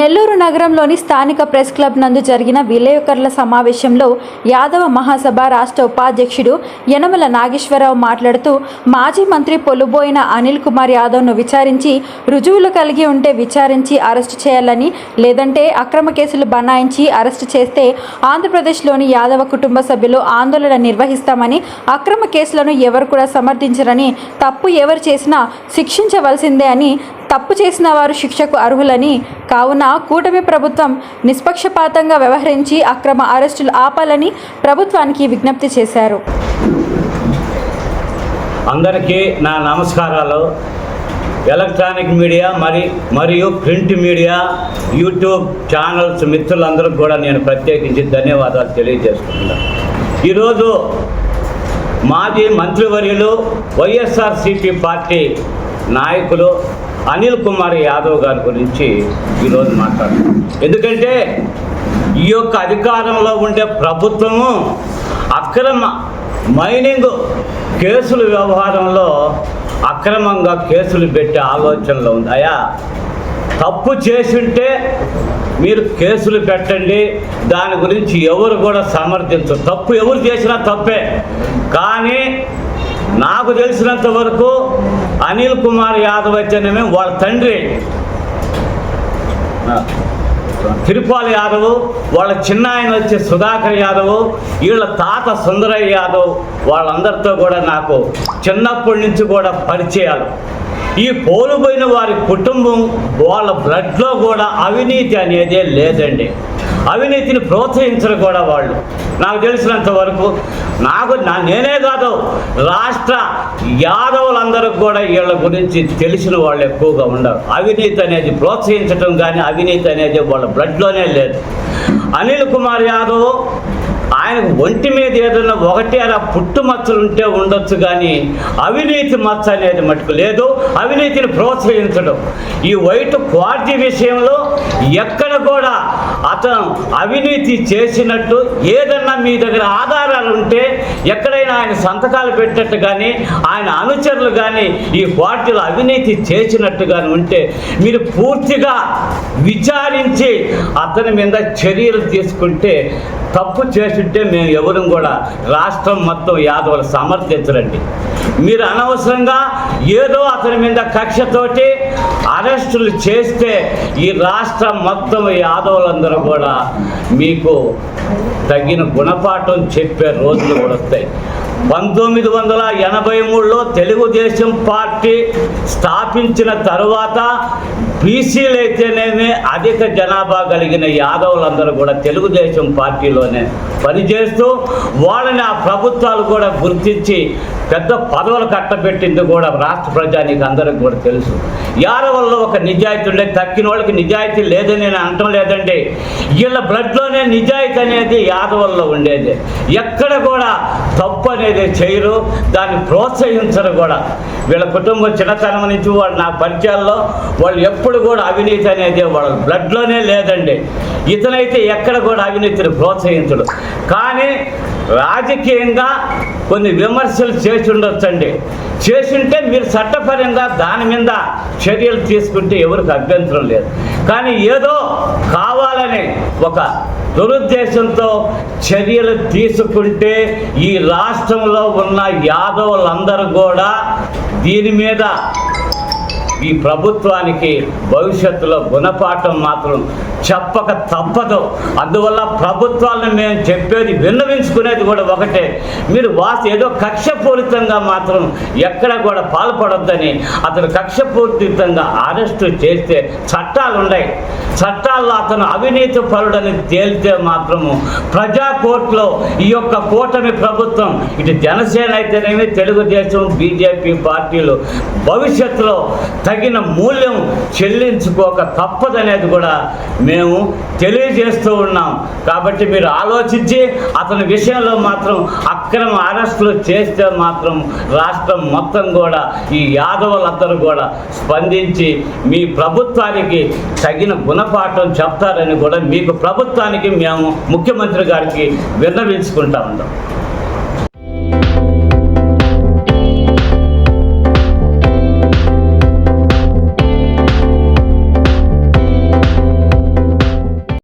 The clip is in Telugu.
నెల్లూరు నగరంలోని స్థానిక ప్రెస్ క్లబ్ నందు జరిగిన విలేకరుల సమావేశంలో యాదవ మహాసభ రాష్ట్ర ఉపాధ్యక్షుడు యనమల నాగేశ్వరరావు మాట్లాడుతూ మాజీ మంత్రి పొలుబోయిన అనిల్ కుమార్ యాదవ్ను విచారించి రుజువులు కలిగి ఉంటే విచారించి అరెస్టు చేయాలని లేదంటే అక్రమ కేసులు బనాయించి అరెస్టు చేస్తే ఆంధ్రప్రదేశ్లోని యాదవ కుటుంబ సభ్యులు ఆందోళన నిర్వహిస్తామని అక్రమ కేసులను ఎవరు కూడా సమర్థించరని తప్పు ఎవరు చేసినా శిక్షించవలసిందే అని తప్పు చేసిన వారు శిక్షకు అర్హులని. కావున కూటమి ప్రభుత్వం నిష్పక్షపాతంగా వ్యవహరించి అక్రమ అరెస్టులు ఆపాలని ప్రభుత్వానికి విజ్ఞప్తి చేశారు. అందరికీ నా నమస్కారాలు. ఎలక్ట్రానిక్ మీడియా మరి మరియు ప్రింట్ మీడియా యూట్యూబ్ ఛానల్స్ మిత్రులందరికీ కూడా నేను ప్రత్యేకించి ధన్యవాదాలు తెలియజేసుకుంటున్నాను ఈరోజు మాజీ మంత్రివర్యులు వైఎస్ఆర్సిపి పార్టీ నాయకులు అనిల్ కుమార్ యాదవ్ గారి గురించి ఈరోజు మాట్లాడుతున్నాం ఎందుకంటే ఈ యొక్క అధికారంలో ఉండే ప్రభుత్వము అక్రమ మైనింగ్ కేసుల వ్యవహారంలో అక్రమంగా కేసులు పెట్టే ఆలోచనలో ఉంది. అయా తప్పు చేసుంటే మీరు కేసులు పెట్టండి దాని గురించి ఎవరు కూడా సమర్థించు తప్పు ఎవరు చేసినా తప్పే. కానీ నాకు తెలిసినంత వరకు అనిల్ కుమార్ యాదవ్ అయితేనేమి వాళ్ళ తండ్రి. తిరుపాల్ యాదవ్ వాళ్ళ చిన్న ఆయన వచ్చి సుధాకర్ యాదవ్ వీళ్ళ తాత సుందరయ్య యాదవ్ వాళ్ళందరితో కూడా నాకు చిన్నప్పటి నుంచి కూడా పరిచయాలు. ఈ పోలుపోయిన వారి కుటుంబం వాళ్ళ బ్లడ్లో కూడా అవినీతి అనేదే లేదండి. అవినీతిని ప్రోత్సహించరు కూడా వాళ్ళు. నాకు తెలిసినంత వరకు నాకు నా నేనే కాదు రాష్ట్ర యాదవులందరూ కూడా వీళ్ళ గురించి తెలిసిన వాళ్ళు ఎక్కువగా ఉండరు. అవినీతి అనేది ప్రోత్సహించడం కానీ అవినీతి అనేది వాళ్ళ బ్లడ్లోనే లేదు. అనిల్ కుమార్ యాదవ్ ఆయనకు ఒంటి మీద ఏదైనా ఒకటి అలా పుట్టు మచ్చలు ఉంటే ఉండొచ్చు కానీ అవినీతి మచ్చ అనేది మటుకు లేదు. అవినీతిని ప్రోత్సహించడం. ఈ వైట్ క్వార్టీ విషయంలో ఎక్కడ కూడా అతను అవినీతి చేసినట్టు ఏదన్నా మీ దగ్గర ఆధారాలు ఉంటే ఎక్కడైనా ఆయన సంతకాలు పెట్టినట్టు కానీ ఆయన అనుచరులు కానీ ఈ పార్టీలో అవినీతి చేసినట్టు కానీ ఉంటే మీరు పూర్తిగా విచారించి అతని మీద చర్యలు తీసుకుంటే తప్పు చేస్తుంటే మేము ఎవరు కూడా రాష్ట్రం మొత్తం యాదవులు సమర్థించరండి. మీరు అనవసరంగా ఏదో అతని మీద కక్షతోటి అరెస్టులు చేస్తే ఈ రాష్ట్రం మొత్తం యాదవులందరూ కూడా మీకు తగిన గుణపాఠం చెప్పే రోజులు కూడా వస్తాయి. పంతొమ్మిది వందల ఎనభై మూడులో తెలుగుదేశం పార్టీ స్థాపించిన తరువాత బీసీలు అయితేనేమి అధిక జనాభా కలిగిన యాదవులందరూ కూడా తెలుగుదేశం పార్టీలోనే పనిచేస్తూ వాళ్ళని ఆ ప్రభుత్వాలు కూడా గుర్తించి పెద్ద పదవులు కట్టబెట్టింది కూడా రాష్ట్ర ప్రజానికి అందరికి కూడా తెలుసు. యాదవుల్లో ఒక నిజాయితీ ఉండే తక్కిన వాళ్ళకి నిజాయితీ లేదని నేను అనటం లేదండి. వీళ్ళ బ్లడ్లోనే నిజాయితీ అనేది యాదవుల్లో ఉండేది. ఎక్కడ కూడా తప్పు అనేది చేయరు దాన్ని ప్రోత్సహించరు కూడా. వీళ్ళ కుటుంబం చిన్నతనం నుంచి వాళ్ళు నా పరిచయాల్లో వాళ్ళు ఎప్పుడు కూడా అవినీతి అనేది వాళ్ళ బ్లడ్లోనే లేదండి. ఇతనైతే ఎక్కడ కూడా అవినీతిని ప్రోత్సహించడు. కానీ రాజకీయంగా కొన్ని విమర్శలు చేసి ఉండొచ్చండి చేసుంటే మీరు చట్టపరంగా దాని మీద చర్యలు తీసుకుంటే ఎవరికి అభ్యంతరం లేదు. కానీ ఏదో కావాలని ఒక దురుద్దేశంతో చర్యలు తీసుకుంటే ఈ రాష్ట్రంలో ఉన్న యాదవులందరూ కూడా దీని మీద ఈ ప్రభుత్వానికి భవిష్యత్తులో గుణపాఠం మాత్రం చెప్పక తప్పదు. అందువల్ల ప్రభుత్వాలను మేము చెప్పేది విన్నవించుకునేది కూడా ఒకటే. మీరు వాసి ఏదో కక్షపూరితంగా మాత్రం ఎక్కడ కూడా పాల్పడొద్దని అతను కక్షపూరితంగా అరెస్టు చేస్తే చట్టాలు ఉన్నాయి చట్టాల్లో అతను అవినీతి పరుడని తేలితే మాత్రము ప్రజా కోర్టులో ఈ యొక్క కూటమి ప్రభుత్వం ఇటు జనసేన అయితేనేమి తెలుగుదేశం బీజేపీ పార్టీలు భవిష్యత్తులో తగిన మూల్యం చెల్లించుకోక తప్పదనేది కూడా మేము తెలియజేస్తూ ఉన్నాం. కాబట్టి మీరు ఆలోచించి అతని విషయంలో మాత్రం అక్రమ అరెస్టులు చేస్తే మాత్రం రాష్ట్రం మొత్తం కూడా ఈ యాదవులందరూ కూడా స్పందించి మీ ప్రభుత్వానికి తగిన గుణపాఠం చెప్తారని కూడా మీకు ప్రభుత్వానికి మేము ముఖ్యమంత్రి గారికి విన్నవించుకుంటా ఉంటాం